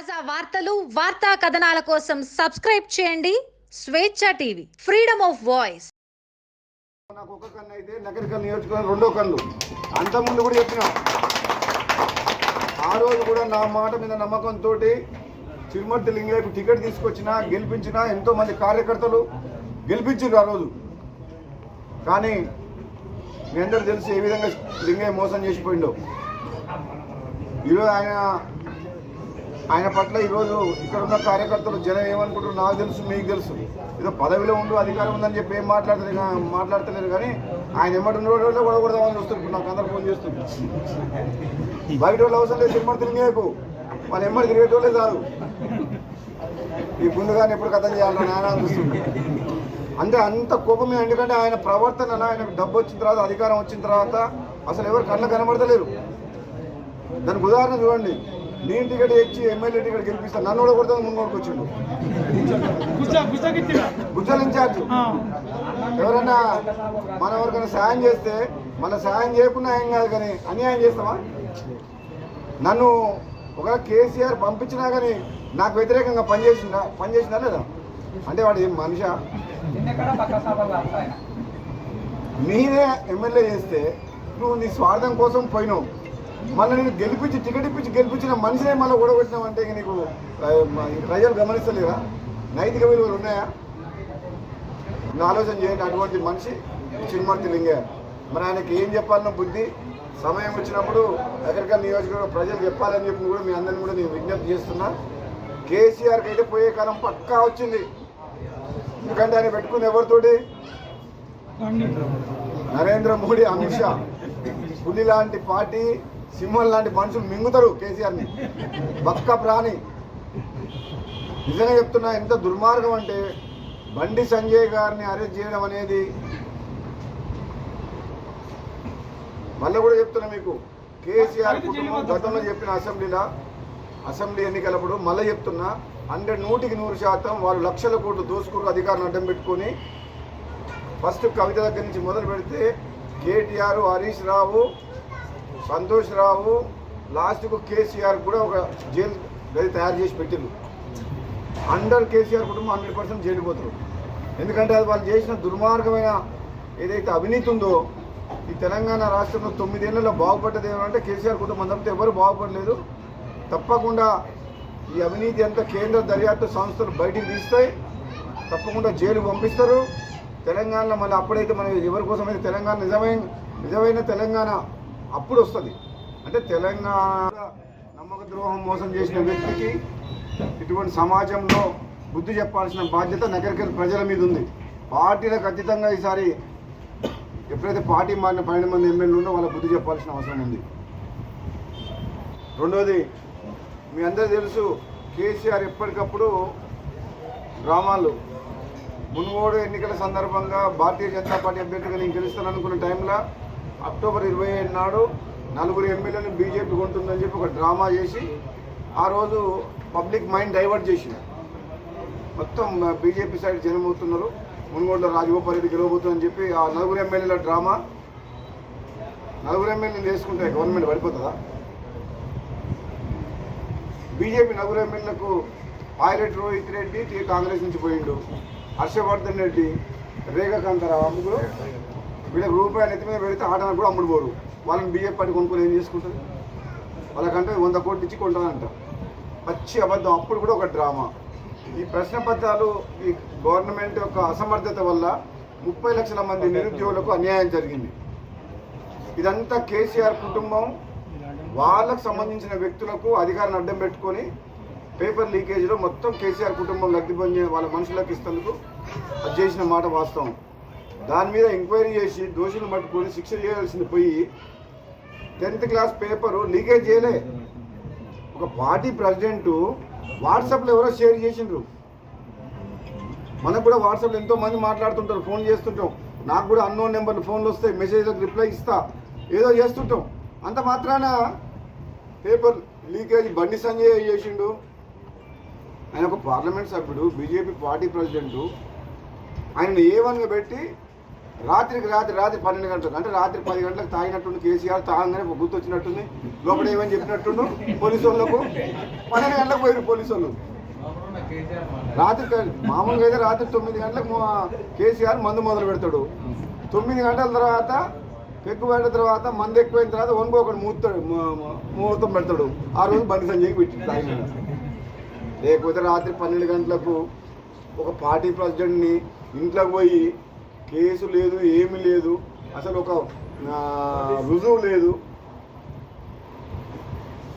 తాజా వార్తలు వార్తా కథనాల కోసం సబ్స్క్రైబ్ చేయండి. స్వేచ్ఛ టీవీ ఫ్రీడమ్ ఆఫ్ వాయిస్. నాకు ఒక కన్ను అయితే నగర కన్ను నేర్చుకున్న రెండో కళ్ళు అంతకుముందు కూడా చెప్పిన. ఆ రోజు కూడా నా మాట మీద నమ్మకంతో చిరుమర్తి లింగయ్యకు టికెట్ తీసుకొచ్చిన గెలిపించిన ఎంతో మంది కార్యకర్తలు గెలిపించారు ఆ రోజు. కానీ మీ అందరూ తెలిసి ఏ విధంగా లింగయ్య మోసం చేసిపోయిండో. ఈరోజు ఆయన ఆయన పట్ల ఈరోజు ఇక్కడ ఉన్న కార్యకర్తలు జనం ఏమనుకుంటారు నాకు తెలుసు మీకు తెలుసు. ఏదో పదవిలో ఉండు అధికారం ఉందని చెప్పి ఏం మాట్లాడలేదు మాట్లాడతలేరు కానీ ఆయన ఎమ్మటి ఉన్న రోజుల్లో కూడా కొడదామని నాకు అందరు ఫోన్ చేస్తుంది బయట వాళ్ళు అవసరం లేదు ఎమ్మడి తిరిగేపు వాళ్ళు ఎమ్మడి తిరిగేటోళ్ళే కాదు. ఈ ముందుగానే ఎప్పుడు కథ చేయాలని ఆయన చూస్తుంది అంటే అంత కోపమే ఎందుకంటే ఆయన ప్రవర్తన ఆయన డబ్బు వచ్చిన తర్వాత అధికారం వచ్చిన తర్వాత అసలు ఎవరు కళ్ళు కనబడతలేరు. దానికి ఉదాహరణ చూడండి. నేను టికెట్ ఇచ్చి ఎమ్మెల్యే టికెట్ గెలిపిస్తాను నన్ను కూడా కొడతాను ముందు వచ్చిండు. Gujjala in charge. ఎవరన్నా మనం ఎవరికైనా సాయం చేస్తే మన సాయం చేయకుండా ఏం కాదు కానీ అన్యాయం చేస్తామా నన్ను ఒకవేళ కేసీఆర్ పంపించినా కానీ నాకు వ్యతిరేకంగా పనిచేసిందా పనిచేసిందా లేదా? అంటే వాడు ఏం మనిషా? నేనే ఎమ్మెల్యే చేస్తే నువ్వు నీ స్వార్థం కోసం పోయినావు. మళ్ళీ నేను గెలిపించి టికెట్ ఇప్పించి గెలిపించిన మనిషినే మళ్ళీ ఓడగొట్టినావు అంటే ఇక నీకు ప్రజలు గమనిస్తలేరా? నైతిక విలువలు ఉన్నాయా? నువ్వు ఆలోచన చేయండి అటువంటి మనిషి చిరుమర్తి లింగయ్య. మరి ఆయనకి ఏం చెప్పాలన్న బుద్ధి సమయం వచ్చినప్పుడు ఎక్కడికైనా నియోజకవర్గం ప్రజలు చెప్పాలని చెప్పి కూడా మీ అందరిని కూడా నేను విజ్ఞప్తి చేస్తున్నా. కేసీఆర్కి అయితే పోయే కాలం పక్కా వచ్చింది. ఎందుకంటే ఆయన పెట్టుకుంది ఎవరితోటి? నరేంద్ర మోడీ. అమిత్ షా. పులి లాంటి పార్టీ సింహం లాంటి మనుషులు మింగుతారు కేసీఆర్ని. బక్క ప్రాణి నిజంగా చెప్తున్నా ఎంత దుర్మార్గం అంటే బండి సంజయ్ గారిని అరెస్ట్ చేయడం అనేది. మళ్ళీ కూడా చెప్తున్నా మీకు కేసీఆర్ కుటుంబం గతంలో చెప్పిన అసెంబ్లీలో? అసెంబ్లీ ఎన్నికలప్పుడు మళ్ళీ చెప్తున్నా హండ్రెడ్ నూటికి నూరు శాతం వాళ్ళు లక్షల కోట్లు దోసుకుని అధికారులను అడ్డం పెట్టుకొని. ఫస్ట్ కవిత దగ్గర నుంచి మొదలు పెడితే కేటీఆర్ హరీష్ రావు సంతోష్ రావు లాస్ట్కు కేసీఆర్ కూడా ఒక జైలు గది తయారు చేసి పెట్టిండ్రు అండర్ కేసీఆర్ కుటుంబం హండ్రెడ్ పర్సెంట్ జైలుపోతారు ఎందుకంటే అది వాళ్ళు చేసిన దుర్మార్గమైన ఏదైతే అవినీతి ఉందో ఈ తెలంగాణ రాష్ట్రంలో తొమ్మిదేళ్ళలో బాగుపడ్డది ఏమంటే కేసీఆర్ కుటుంబం తప్పితే ఎవరు బాగుపడలేదు. తప్పకుండా ఈ అవినీతి అంతా కేంద్ర దర్యాప్తు సంస్థలు బయటికి తీస్తాయి. తప్పకుండా జైలు పంపిస్తారు. తెలంగాణలో మళ్ళీ అప్పుడైతే మనం ఎవరి అయితే తెలంగాణ నిజమైన నిజమైన తెలంగాణ అప్పుడు వస్తుంది అంటే తెలంగాణ నమ్మక ద్రోహం మోసం చేసిన వ్యక్తికి ఇటువంటి సమాజంలో బుద్ధి చెప్పాల్సిన బాధ్యత నగరికల్ ప్రజల మీద ఉంది పార్టీలకు అతీతంగా ఈసారి ఎప్పుడైతే పార్టీ మారిన పన్నెండు మంది ఎమ్మెల్యేలు ఉన్నో వాళ్ళ బుద్ధి చెప్పాల్సిన అవసరం ఉంది. రెండోది మీ అందరూ తెలుసు కేసీఆర్ ఎప్పటికప్పుడు గ్రామాలు మునుగోడు ఎన్నికల సందర్భంగా భారతీయ జనతా పార్టీ అభ్యర్థిగా నేను గెలుస్తాను అనుకున్న టైంలో అక్టోబర్ ఇరవై ఏడు నాడు నలుగురు ఎమ్మెల్యేలను బీజేపీ కొంటుందని చెప్పి ఒక డ్రామా చేసి ఆ రోజు పబ్లిక్ మైండ్ డైవర్ట్ చేసింది. మొత్తం బీజేపీ సైడ్ జనమవుతున్నారు మునుగోడులో రాజగోపాల్ రెడ్డి గెలవబోతుందని చెప్పి ఆ నలుగురు ఎమ్మెల్యేల డ్రామా. నలుగురు ఎమ్మెల్యేలు చేసుకుంటే గవర్నమెంట్ పడిపోతుందా? బీజేపీ నలుగురు ఎమ్మెల్యేలకు పైలట్ రోహిత్ రెడ్డి కాంగ్రెస్ నుంచి పోయిండు. హర్షవర్ధన్ రెడ్డి రేఖాకాంతారావు అమ్ముకులు వీళ్ళకి రూపాయలు ఎత్తి మీద పెడితే ఆటను కూడా అమ్ముడు పోరు. వాళ్ళని బీజేపీ పార్టీ కొనుక్కొని ఏం చేసుకుంటుంది వాళ్ళకంటే వంద కోట్లు ఇచ్చి కొంటానంట పచ్చి అబద్ధం అప్పుడు కూడా ఒక డ్రామా. ఈ ప్రశ్న పత్రాలు ఈ గవర్నమెంట్ యొక్క అసమర్థత వల్ల ముప్పై లక్షల మంది నిరుద్యోగులకు అన్యాయం జరిగింది. ఇదంతా కేసీఆర్ కుటుంబం వాళ్ళకు సంబంధించిన వ్యక్తులకు అధికారాన్ని అడ్డం పెట్టుకొని పేపర్ లీకేజీలో మొత్తం కేసీఆర్ కుటుంబం లబ్ధి పొందే వాళ్ళ మనుషులకు ఇస్తందుకు అది చేసిన మాట వాస్తవం. దాని మీద ఎంక్వైరీ చేసి దోషులు పట్టుకొని శిక్ష చేయాల్సింది పోయి టెన్త్ క్లాస్ పేపరు లీకేజ్ చేయలే. ఒక పార్టీ ప్రెసిడెంట్ వాట్సాప్లో ఎవరో షేర్ చేసిండ్రు. మనకు కూడా వాట్సాప్లో ఎంతో మంది మాట్లాడుతుంటారు ఫోన్ చేస్తుంటాం. నాకు కూడా అన్నోన్ నెంబర్లు ఫోన్లు వస్తాయి మెసేజ్లకు రిప్లై ఇస్తా ఏదో చేస్తుంటాం. అంత మాత్రాన పేపర్ లీకేజ్ బండి సంజయ్ చేసిండు. ఆయన ఒక పార్లమెంట్ సభ్యుడు బీజేపీ పార్టీ ప్రెసిడెంట్. ఆయన ఏ వన్గా పెట్టి రాత్రికి రాత్రి రాత్రి పన్నెండు గంటలకు అంటే రాత్రి పది గంటలకు తాగినట్టుండి కేసీఆర్ తాగంగానే గుర్తు వచ్చినట్టుంది. లోపల ఏమని చెప్పినట్టుండు? పోలీసు వాళ్ళకు. పన్నెండు గంటలకు పోయారు పోలీసు వాళ్ళు. రాత్రి మామూలుగా అయితే రాత్రి తొమ్మిది గంటలకు కేసీఆర్ మందు మొదలు పెడతాడు. తొమ్మిది గంటల తర్వాత పెక్కు పడిన తర్వాత మందు ఎక్కువైన తర్వాత వనుకో ఒకటి ముహూర్తాడు ముహూర్తం పెడతాడు. ఆ రోజు బండి సంజయ్కి పెట్టి తాగినాడు లేకపోతే రాత్రి పన్నెండు గంటలకు ఒక పార్టీ ప్రెసిడెంట్ని ఇంట్లోకి పోయి కేసు లేదు ఏమి లేదు. అసలు ఒక రుజువు లేదు.